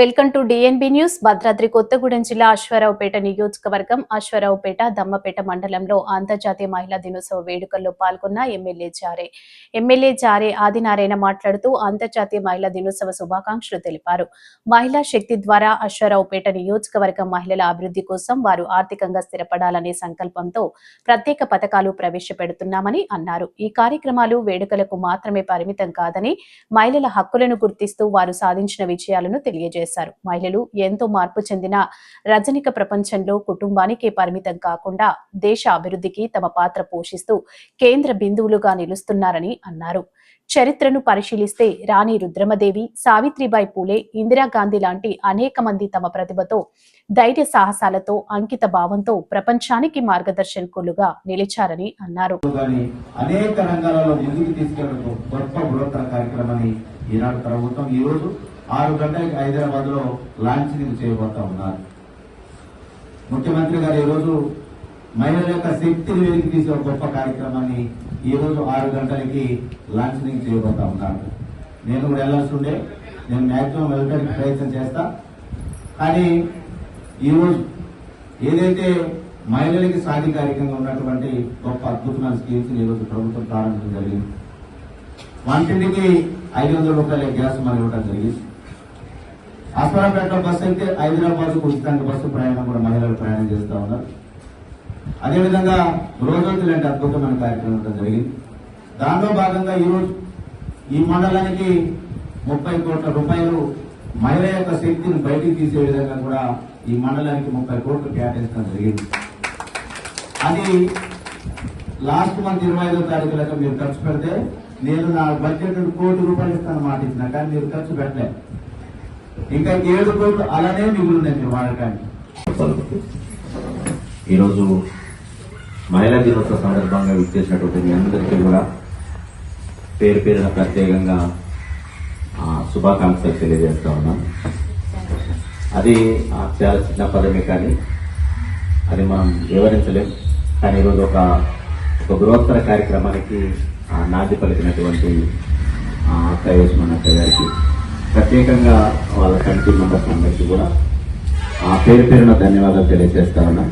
Welcome to DNB news Bhadradri Kothagudem జిల్లా అశ్వారావుపేట నియోజకవర్గం అశ్వారావుపేట దమ్మపేట మండలంలో అంతర్జాతీయ మహిళా దినోత్సవ వేడుకల్లో పాల్గొన్న ఎమ్మెల్యే జారే. ఎమ్మెల్యే జారే ఆదినారాయణ మాట్లాడుతూ అంతర్జాతీయ మహిళా దినోత్సవ శుభాకాంక్షలు తెలిపారు. మహిళా శక్తి ద్వారా అశ్వారావుపేట నియోజకవర్గం మహిళల అభివృద్ధి కోసం వారు ఆర్థికంగా స్థిరపడాలనే సంకల్పంతో ప్రత్యేక పథకాలు ప్రవేశపెడుతున్నామని అన్నారు. ఈ కార్యక్రమాలు వేడుకలకు మాత్రమే పరిమితం కాదని మహిళల హక్కులను గుర్తిస్తూ వారు సాధించిన విజయాలను తెలియజేశారు. మహిళలు ఎంతో మార్పు చెందిన రజనిక ప్రపంచంలో కుటుంబానికే పరిమితం కాకుండా దేశ అభివృద్ధికి తమ పాత్ర పోషిస్తూ కేంద్ర బిందువులుగా నిలుస్తున్నారని అన్నారు. చరిత్రను పరిశీలిస్తే రాణి రుద్రమదేవి సావిత్రిబాయి పూలే ఇందిరాగాంధీ లాంటి అనేక మంది తమ ప్రతిభతో ధైర్య సాహసాలతో అంకిత భావంతో ప్రపంచానికి మార్గదర్శకులుగా నిలిచారని అన్నారు. అనేక రంగాలలో ముందుకు తీసుకెళ్ళడం గొప్ప బృహత్తర కార్యక్రమాన్ని ఈనాడు ప్రభుత్వం ఈ రోజు ఆరు గంటలకి హైదరాబాద్లో లాంఛనింగ్ చేయబోతా ఉన్నారు. ముఖ్యమంత్రి గారు ఈరోజు రోజు మహిళల యొక్క శక్తిని వెలికి తీసే గొప్ప కార్యక్రమాన్ని ఈ రోజు ఆరు గంటలకి లాంఛనింగ్ చేయబోతా ఉన్నారు. నేను కూడా వెళ్ళాల్సి ఉండే నేను మాక్సిమం వెళ్ళడానికి ప్రయత్నం చేస్తా. కానీ ఈరోజు ఏదైతే మహిళలకి సాధికారికంగా ఉన్నటువంటి గొప్ప అద్భుతమైన స్కీమ్స్ ఈరోజు ప్రభుత్వం ప్రారంభించడం జరిగింది. వంటింటికి ఐదు వందల రూపాయల గ్యాస్ మనం ఇవ్వడం జరిగింది. అస్వరాపేట బస్సు అయితే హైదరాబాద్ ఉచితంగా బస్సు ప్రయాణం కూడా మహిళలు ప్రయాణం చేస్తూ ఉన్నారు. అదేవిధంగా రోజంతి లాంటి అద్భుతమైన కార్యక్రమం జరిగింది. దానిలో భాగంగా ఈరోజు ఈ మండలానికి ముప్పై కోట్ల రూపాయలు మహిళ యొక్క శక్తిని బయటికి తీసే విధంగా కూడా ఈ మండలానికి ముప్పై కోట్లు కేటాయించడం జరిగింది. అది లాస్ట్ మంత్ ఇరవై ఐదో తారీఖు లెక్క మీరు ఖర్చు పెడితే నేను నా బడ్జెట్ కోటి రూపాయలు ఇస్తాను మాట ఇచ్చిన కానీ మీరు ఖర్చు పెట్టలేదు. ఇంకా ఏడు కోట్లు అలానే మిగులున్నాయి మీరు వాడటానికి ఈరోజు మహిళా దినోత్సవ సందర్భంగా విచ్చేసినటువంటి మీ అందరికీ కూడా పేరు పేరున ప్రత్యేకంగా శుభాకాంక్షలు తెలియజేస్తా ఉన్నాం. అది ఆ, చాలా చిన్న పదమే కానీ అది మనం వివరించలేం. కానీ ఈరోజు ఒక ఒక బృహత్తర కార్యక్రమానికి నాంది పలికినటువంటి అక్క యోస్మన్ అక్క గారికి ప్రత్యేకంగా వాళ్ళ కమిటీ మెంబర్స్ అందరికీ కూడా ఆ పేరు పేరున ధన్యవాదాలు తెలియజేస్తారన్నా.